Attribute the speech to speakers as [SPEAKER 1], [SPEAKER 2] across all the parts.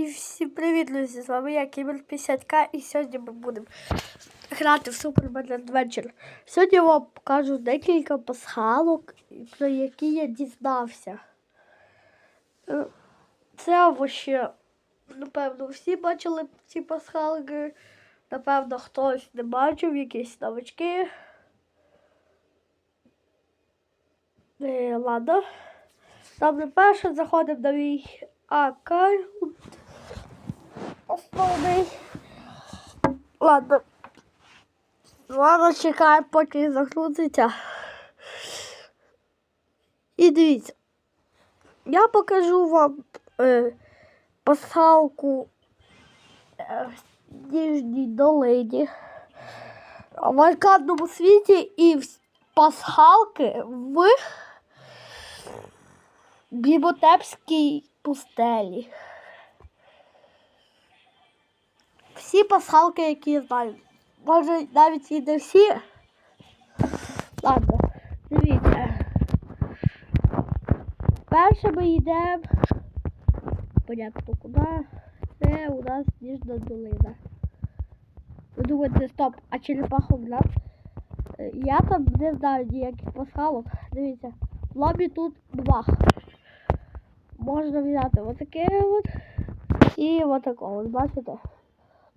[SPEAKER 1] І всім привіт, друзі! З вами я Кібер 50К і сьогодні ми будемо грати в Superman Adventure. Сьогодні я вам покажу декілька пасхалок, про які я дізнався. Е, Це вообще, напевно, всі бачили ці пасхалки. Напевно, хтось не бачив, якісь новички. Е, ладно. Добре, перше заходимо на мій аккаунт. Основний. Ладно. Ладно, чекаємо, поки загрузиться. І дивіться. Я покажу вам е, пасхалку е, в Ніжній долині. В аркадному світі і пасхалки в Біботепській пустелі. Всі пасхалки, які я знаю. Може, навіть і не всі. Ладно, дивіться. Перше ми йдемо. Понятно, куди. Це у нас Ніжна долина. Ви думаєте, стоп, а черепаха град? Е, Я там не знаю ніяких пасхалок. Дивіться, в лобі тут два. Можна взяти отаке от і отако, от бачите?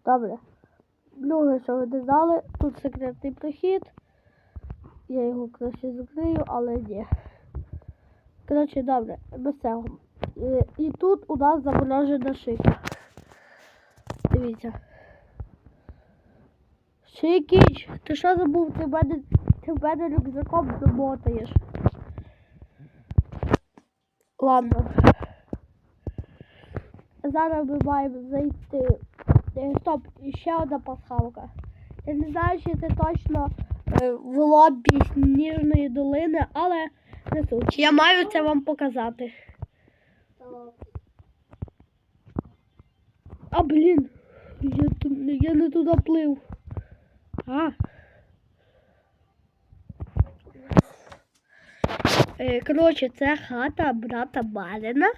[SPEAKER 1] Добре. Друге, що ви знали, тут секретний прохід. Я його краще закрию, але ні. Коротше, добре, без цього. І, і тут у нас заморожена шика. Дивіться. Шикіч, ти що забув? Ти в мене, ти в мене рюкзаком замотаєш. Ладно. Зараз ми маємо зайти. Е, Стоп, ще одна пасхалка. Я не знаю, чи це точно е, в лобі Сніжної долини, але не суть. Я маю це вам показати. А, блін, я, я не туди плив. А. Е, коротше, це хата брата Барина.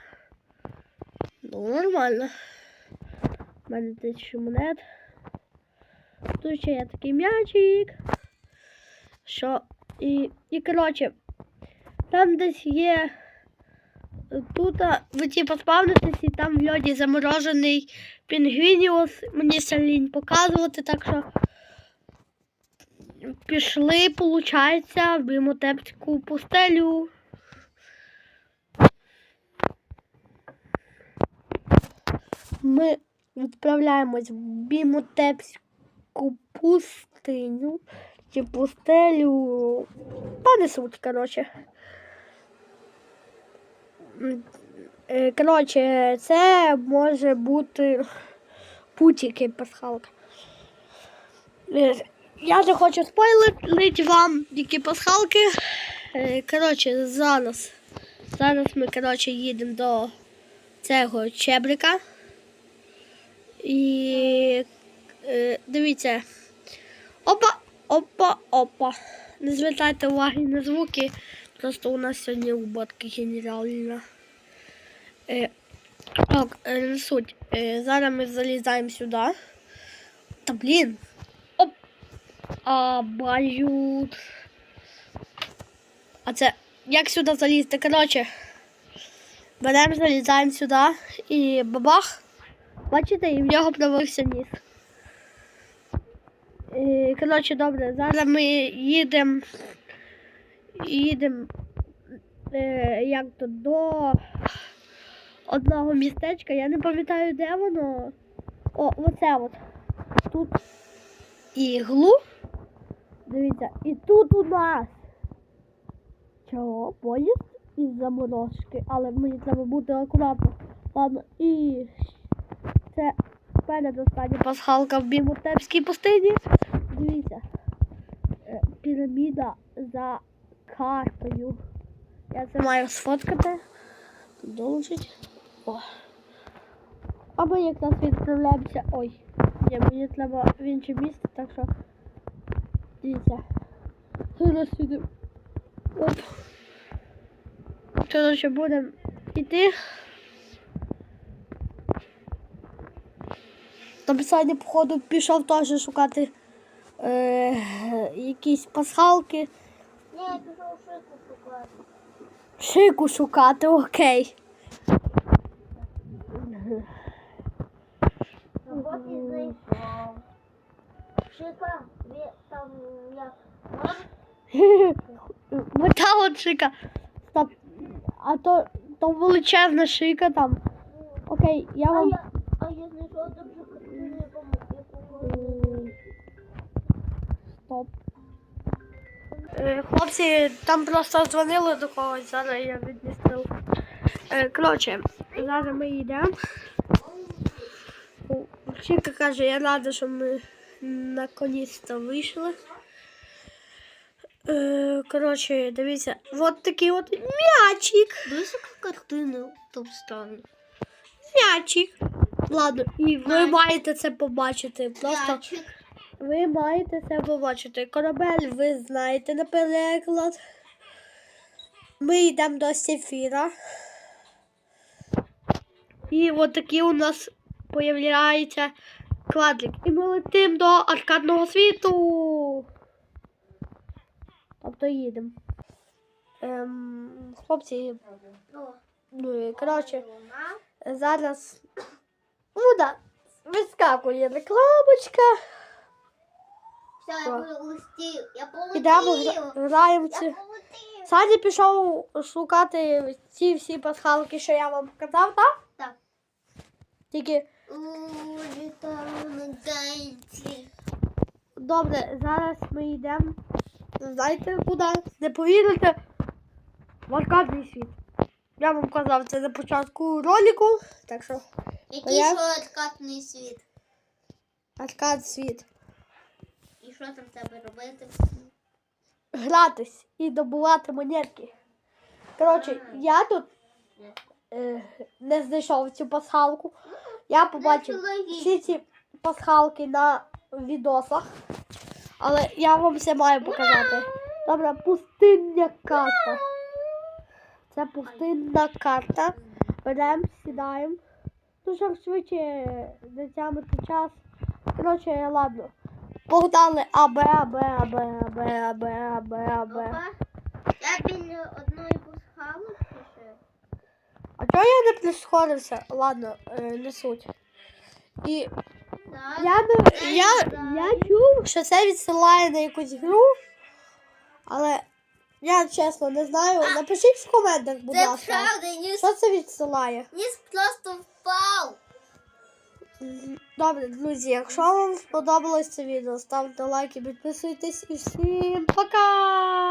[SPEAKER 1] Ну, нормально. У мене тисячу монет. Тут ще є такий м'ячик. Що? І, і коротше, там десь є. Тут ви типу спавнитесь і там в льоді заморожений пінгвініус. Мені лінь показувати, так що пішли, виходить, в Бімотепську пустелю. Ми відправляємось в Бімотепську пустиню чи пустелю. Та суть, коротше. Е, Коротше, це може бути будь-який пасхалка. Е, Я не хочу спойлерити вам, які пасхалки. Е, Коротше, зараз. Зараз ми, коротше, їдемо до цього чебрика. І е, дивіться. Опа, опа, опа. Не звертайте уваги на звуки. Просто у нас сьогодні уботка генеральна. Е, ок, е, не суть. Е, зараз ми залізаємо сюди. Та блін. Оп. А, баю. А це як сюди залізти? Коротше. Беремо, залізаємо сюди і бабах. Бачите, і в нього провалився ніс. Е, Коротше, добре, зараз ми їдемо. Їдемо е, як то до одного містечка. Я не пам'ятаю, де воно. О, оце от. Тут іглу. Дивіться, і тут у нас. Чого? Поїзд із заморозки, але мені треба бути акуратно. Ладно, і це передостання пасхалка в Бімотепській пустині. Дивіться. Е, Піраміда за картою. Я це маю сфоткати. Продовжить. О. А ми якраз відправляємося. Ой. Ні, мені треба в інше місце, так що. Дивіться. Зараз сюди. Оп. Коротше, будемо йти. Там Саня, походу, пішов теж шукати е, якісь пасхалки.
[SPEAKER 2] Ні, я пішов шику шукати.
[SPEAKER 1] Шику шукати, окей.
[SPEAKER 2] Ну, знайшов. Шика, там як?
[SPEAKER 1] От шика. Стоп. А то, то величезна шика там. Окей, я
[SPEAKER 2] А
[SPEAKER 1] вам.
[SPEAKER 2] я, а я знайшов
[SPEAKER 1] Стоп. Е, Хлопці, там просто дзвонили до когось, зараз я відмістив. Е, Коротше, зараз ми йдемо. О, Вчителька каже, я рада, що ми наконець-то вийшли. Е, Коротше, дивіться, от такий от м'ячик.
[SPEAKER 2] Дивись, яка картина там стане.
[SPEAKER 1] М'ячик. Ладно, і ви маєте це побачити. Просто ви маєте це побачити. Корабель ви знаєте на переклад. Ми йдемо до Сефіра. І от такий у нас появляється квадрик. І ми летимо до аркадного світу. Тобто їдемо. Ем, хлопці, ну коротше. Зараз вода вискакує рекламочка.
[SPEAKER 2] Все, я полетів. Я
[SPEAKER 1] Ідемо
[SPEAKER 2] полетів.
[SPEAKER 1] граємо.
[SPEAKER 2] Я
[SPEAKER 1] ці-
[SPEAKER 2] полетів.
[SPEAKER 1] Саня пішов шукати ці всі пасхалки, що я вам показав, так?
[SPEAKER 2] Так.
[SPEAKER 1] Тільки добре, зараз ми йдемо. Знаєте куди? Не повірите в аркадний світ. Я вам казав це на початку ролику, так що
[SPEAKER 2] Який
[SPEAKER 1] Я-
[SPEAKER 2] швидкатний світ?
[SPEAKER 1] аркад світ.
[SPEAKER 2] Що там тебе робити?
[SPEAKER 1] Гратись і добувати монетки. Коротше, я тут е, не знайшов цю пасхалку. Я побачив всі ці пасхалки на відосах. Але я вам все маю показати. Добре, пустинна карта. Це пустинна карта. Беремо, сідаємо. Ну, щоб швидше не тягнути час. Коротше, ладно. Погнали АБ, АБ, АБ, АБ, АБ, АБ, АБ.
[SPEAKER 2] Я біля одної пасхалки ще.
[SPEAKER 1] А чого я не прискорився? Ладно, е, не суть. І я, не, я, я чув, що це відсилає на якусь гру, але я чесно не знаю. Напишіть в коментах, будь ласка. Що це відсилає?
[SPEAKER 2] ніс просто впав.
[SPEAKER 1] Добре, друзі, якщо вам сподобалось це відео, ставте лайки, підписуйтесь і всім пока!